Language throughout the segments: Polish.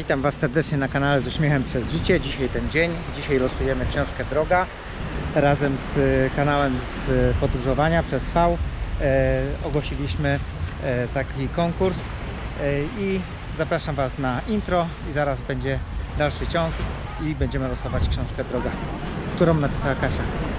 Witam Was serdecznie na kanale z uśmiechem przez życie. Dzisiaj ten dzień. Dzisiaj losujemy książkę Droga razem z e, kanałem z e, podróżowania przez V. E, ogłosiliśmy taki konkurs i zapraszam Was na intro i zaraz będzie dalszy ciąg i będziemy losować książkę Droga, którą napisała Kasia.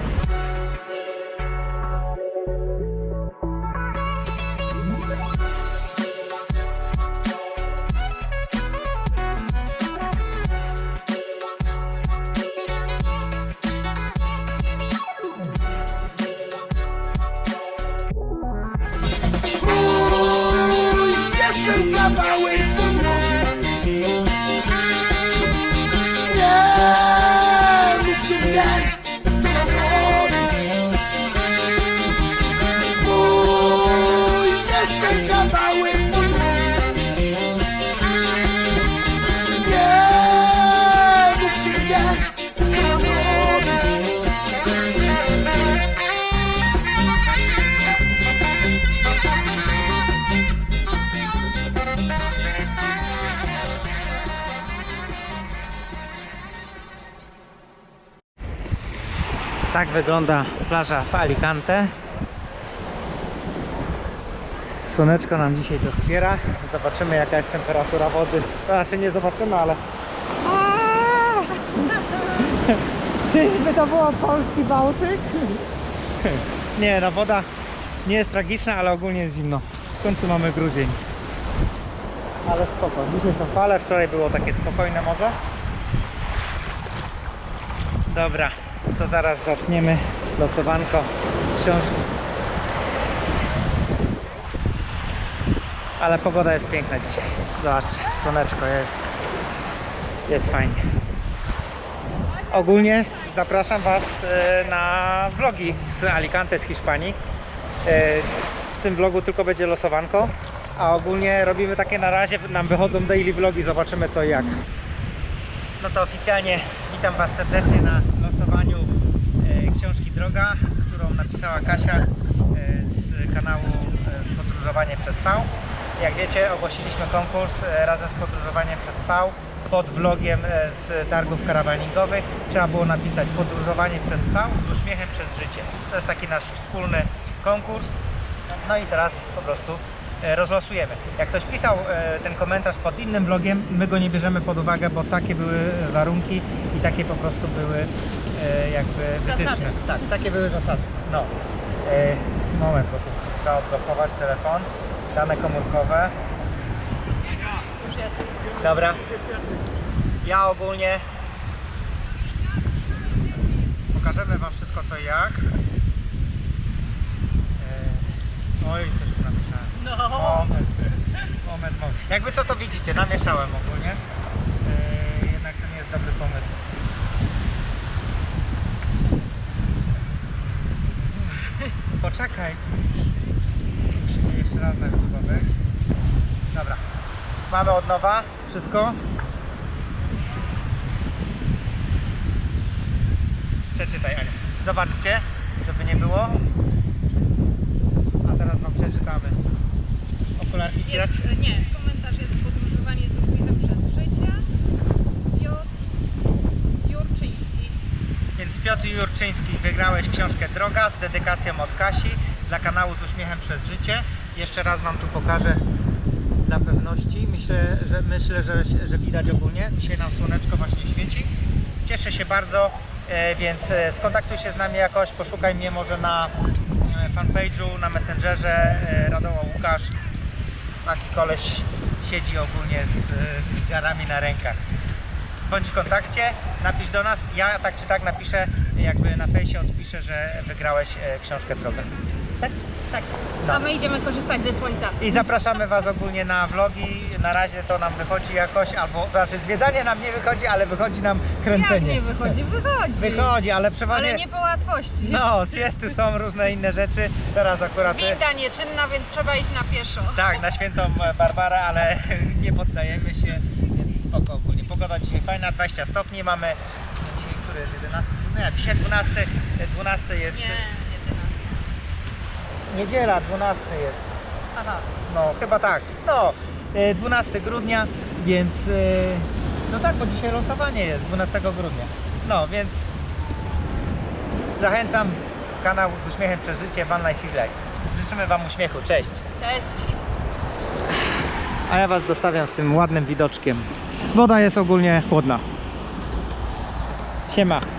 Jestem kawałek podłogi Nie mówcie więc, co Tak wygląda plaża w Alicante. Słoneczko nam dzisiaj to wspiera. Zobaczymy jaka jest temperatura wody. To znaczy nie zobaczymy, ale... Czyżby to było polski Bałtyk? Nie, no woda nie jest tragiczna, ale ogólnie jest zimno. W końcu mamy grudzień. Ale spoko. Dzisiaj są fale, wczoraj było takie spokojne morze. Dobra, to zaraz zaczniemy losowanko książki. Ale pogoda jest piękna dzisiaj. Zobaczcie, słoneczko jest. Jest fajnie. Ogólnie zapraszam Was e, na vlogi z Alicante, z Hiszpanii. E, W tym vlogu tylko będzie losowanko, a ogólnie robimy takie na razie, nam wychodzą daily vlogi, zobaczymy co i jak. No to oficjalnie witam Was serdecznie na losowaniu e, książki Droga, którą napisała Kasia e, z kanału e, Podróżowanie przez V. Jak wiecie, ogłosiliśmy konkurs razem z Podróżowaniem przez V pod vlogiem z targów karawaningowych. Trzeba było napisać Podróżowanie przez V z uśmiechem przez życie. To jest taki nasz wspólny konkurs. No i teraz po prostu rozlosujemy. Jak ktoś pisał e, ten komentarz pod innym vlogiem, my go nie bierzemy pod uwagę, bo takie były warunki i takie po prostu były e, jakby wytyczne. Zasady. Tak, takie były zasady. No. E, Moment, bo tu trzeba odblokować telefon. Dane komórkowe. Już jest. Dobra. Ja ogólnie pokażemy Wam wszystko co i jak. E, Oj, coś tu napisałem. No. Moment, moment, moment. Jakby co to widzicie, namieszałem ogólnie. Yy, jednak to nie jest dobry pomysł. Poczekaj. Musimy jeszcze raz na YouTube wejść. Dobra. Mamy od nowa wszystko. Przeczytaj Ania. Zobaczcie, żeby nie było. A teraz Wam przeczytamy. Okularki ci dać? Nie, komentarz jest podróżowanie z uśmiechem przez życie. Piotr Jurczyński. Więc Piotr Jurczyński wygrałeś książkę Droga z dedykacją od Kasi dla kanału z uśmiechem przez życie. Jeszcze raz Wam tu pokażę dla pewności. Myślę, że, myślę, że, że widać ogólnie. Dzisiaj nam słoneczko właśnie świeci. Cieszę się bardzo, e, więc e, skontaktuj się z nami jakoś, poszukaj mnie może na e, fanpage'u, na Messengerze Radoła Łukasz. Taki koleś siedzi ogólnie z widziarami na rękach bądź w kontakcie, napisz do nas. Ja tak czy tak napiszę, jakby na fejsie odpiszę, że wygrałeś e, książkę Drogę. Tak? Tak. No. A my idziemy korzystać ze słońca. I zapraszamy Was ogólnie na vlogi. Na razie to nam wychodzi jakoś, albo to znaczy zwiedzanie nam nie wychodzi, ale wychodzi nam Jak kręcenie. nie wychodzi? Wychodzi. Wychodzi, ale przeważnie. Ale nie po łatwości. No, siesty są różne inne rzeczy. Teraz akurat. Winda nieczynna, więc trzeba iść na pieszo. Tak, na świętą Barbarę, ale nie poddajemy się, więc spoko. Pogoda dzisiaj fajna, 20 stopni mamy. Dzisiaj, który jest 11? No ja, dzisiaj 12, 12 jest. Nie, 11. Niedziela, 12 jest. Aha. No, chyba tak. No, E, 12 grudnia, więc e, no tak, bo dzisiaj losowanie jest 12 grudnia. No, więc zachęcam kanał z uśmiechem przez życie Van Life Feel Life. Życzymy Wam uśmiechu. Cześć. Cześć! A ja Was zostawiam z tym ładnym widoczkiem. Woda jest ogólnie chłodna. Siema.